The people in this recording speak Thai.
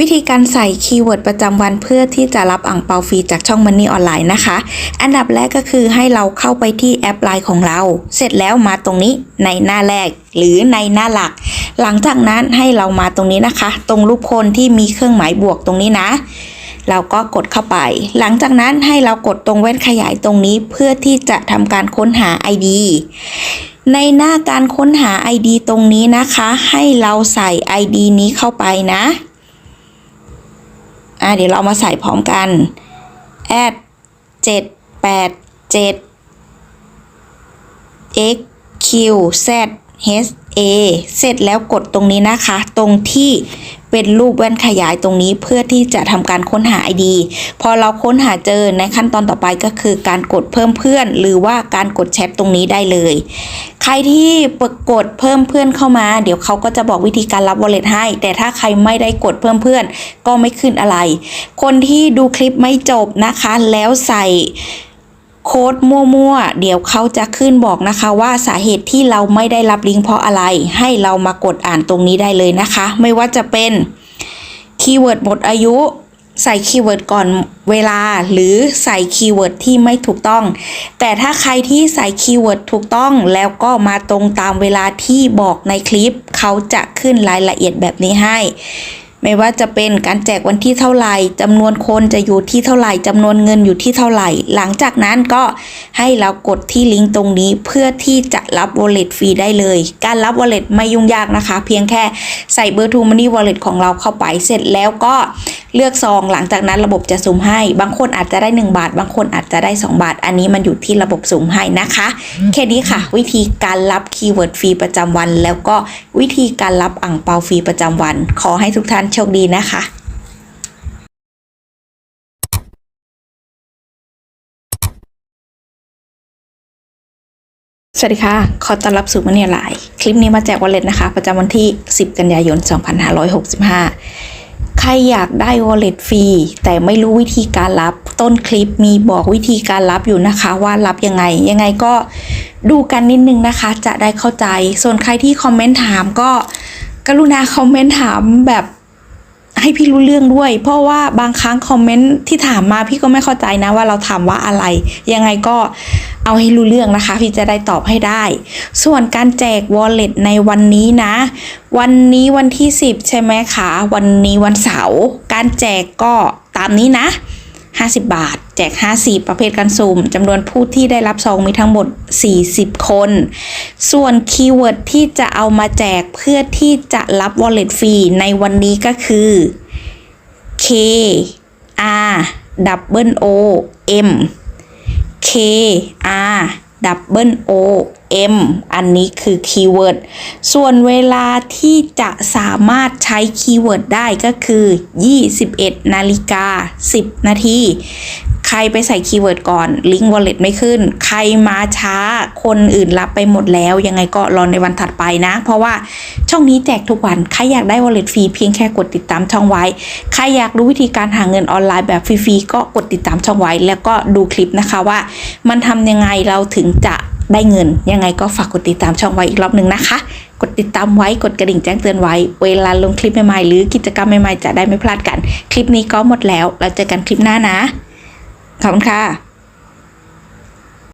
วิธีการใส่คีย์เวิร์ดประจำวันเพื่อที่จะรับอ่างเปาฟรีจากช่อง Money ออนไลน์นะคะ อันดับแรกก็คือให้เราเข้าไปที่แอปไลน์ของเรา เสร็จแล้วมาตรงนี้ในหน้าแรกหรือในหน้าหลัก หลังจากนั้นให้เรามาตรงนี้นะคะ ตรงรูปคนที่มีเครื่องหมายบวกตรงนี้นะเราก็กดเข้าไป หลังจากนั้นให้เรากดตรงแว่นขยายตรงนี้เพื่อที่จะทำการค้นหา ID ในหน้าการค้นหา ID ตรงนี้นะคะ ให้เราใส่ ID นี้เข้าไปนะ อะเดี๋ยวเรามาใส่พร้อมกัน add 7 8 7 x q z h a เสร็จแล้วกดตรงนี้นะคะ ตรงที่ เป็นรูปแว่นขยายตรงนี้เพื่อที่จะทำการค้นหา ID พอเราค้นหาเจอในขั้นตอนต่อไปก็คือการกดเพิ่มเพื่อน หรือว่าการกดแชทตรงนี้ได้เลย ใครที่กดเพิ่มเพื่อนเข้ามา เดี๋ยวเขาก็จะบอกวิธีการรับ wallet ให้ แต่ถ้าใครไม่ได้กดเพิ่มเพื่อน ก็ไม่ขึ้นอะไร คนที่ดูคลิปไม่จบนะคะแล้วใส่ โค้ดมั่วๆ เดี๋ยวเขาจะขึ้นบอกนะคะว่าสาเหตุที่เราไม่ได้รับลิงก์เพราะอะไร ให้เรามากดอ่านตรงนี้ได้เลยนะคะ ไม่ว่าจะเป็นคีย์เวิร์ดหมดอายุใส่คีย์เวิร์ดก่อนเวลาหรือใส่คีย์เวิร์ดที่ไม่ถูกต้อง แต่ถ้าใครที่ใส่คีย์เวิร์ดถูกต้อง แล้วก็มาตรงตามเวลาที่บอกในคลิป เขาจะขึ้นรายละเอียดแบบนี้ให้ ไม่ว่าจะเป็นการแจกวันที่เท่าไหร่จำนวนคนจะอยู่ที่เท่าไหร่จำนวนเงินอยู่ที่เท่าไหร่ หลังจากนั้นก็ให้เรากดที่ลิงก์ตรงนี้เพื่อที่จะรับ wallet ฟรีได้เลย การรับ wallet ไม่ยุ่งยากนะคะ เพียงแค่ใส่เบอร์ True Money Wallet ของเราเข้าไปเสร็จแล้วก็เลือกซองหลังจากนั้นระบบจะสุ่มให้ บางคนอาจจะได้ 1 บาท บางคนอาจจะได้ 2 บาท อันนี้มันอยู่ที่ระบบสุ่มให้นะคะ แค่นี้ค่ะ วิธีการรับคีย์เวิร์ดฟรีประจำวัน แล้วก็วิธีการรับอ่างเปาฟรีประจำวัน ขอให้ทุกท่านโชคดีนะคะสวัสดีค่ะ ขอต้อนรับสู่มันเนียไลน์คลิปนี้มาแจกวอลเล็ตนะคะ ประจำวันที่ 10 กันยายน 2565 ใครอยากได้วอลเล็ตฟรีแต่ไม่รู้วิธีการรับ ต้นคลิปมีบอกวิธีการรับอยู่นะคะ ว่ารับยังไง ยังไงก็ดูกันนิดนึงนะคะ จะได้เข้าใจ ส่วนใครที่คอมเมนต์ถามก็กรุณาคอมเมนต์ถามแบบ ให้พี่รู้เรื่องด้วย เพราะว่าบางครั้งคอมเมนต์ที่ถามมาพี่ก็ไม่เข้าใจนะว่าเราถามว่าอะไร ยังไงก็เอาให้รู้เรื่องนะคะ พี่จะได้ตอบให้ได้ ส่วนการแจก wallet ในวันนี้นะ วันนี้วันที่ 10 ใช่ไหมคะ วันนี้วันเสาร์การแจกก็ตามนี้นะ 50 บาท แจก 50 ประเภทการสุ่มจำนวนผู้ที่ได้รับซองมีทั้งหมด 40 คน ส่วนคีย์เวิร์ดที่จะเอามาแจกเพื่อที่จะรับ wallet ฟรีในวันนี้ก็คือ K R double O M K R double O M อันนี้คือคีย์เวิร์ด ส่วนเวลาที่จะสามารถใช้คีย์เวิร์ดได้ก็คือ 21 นาฬิกา 10 นาที ใครไปใส่คีย์เวิร์ดก่อน ลิงก์ wallet ไม่ขึ้น ใครมาช้า คนอื่นรับไปหมดแล้ว ยังไงก็รอในวันถัดไปนะ เพราะว่าช่องนี้แจกทุกวัน ใครอยากได้ wallet ฟรีเพียงแค่กดติดตามช่องไว้ ใครอยากรู้วิธีการหาเงินออนไลน์แบบฟรีๆก็กดติดตามช่องไว้ แล้วก็ดูคลิปนะคะว่า มันทำยังไงเราถึงจะ ได้เงิน ยังไงก็ฝากกดติดตามช่องไว้อีกรอบหนึ่งนะคะ กดติดตามไว้กดกระดิ่งแจ้งเตือนไว้ เวลาลงคลิปใหม่ๆหรือกิจกรรมใหม่ๆจะได้ไม่พลาดกัน คลิปนี้ก็หมดแล้วเราเจอกันคลิปหน้านะขอบคุณค่ะ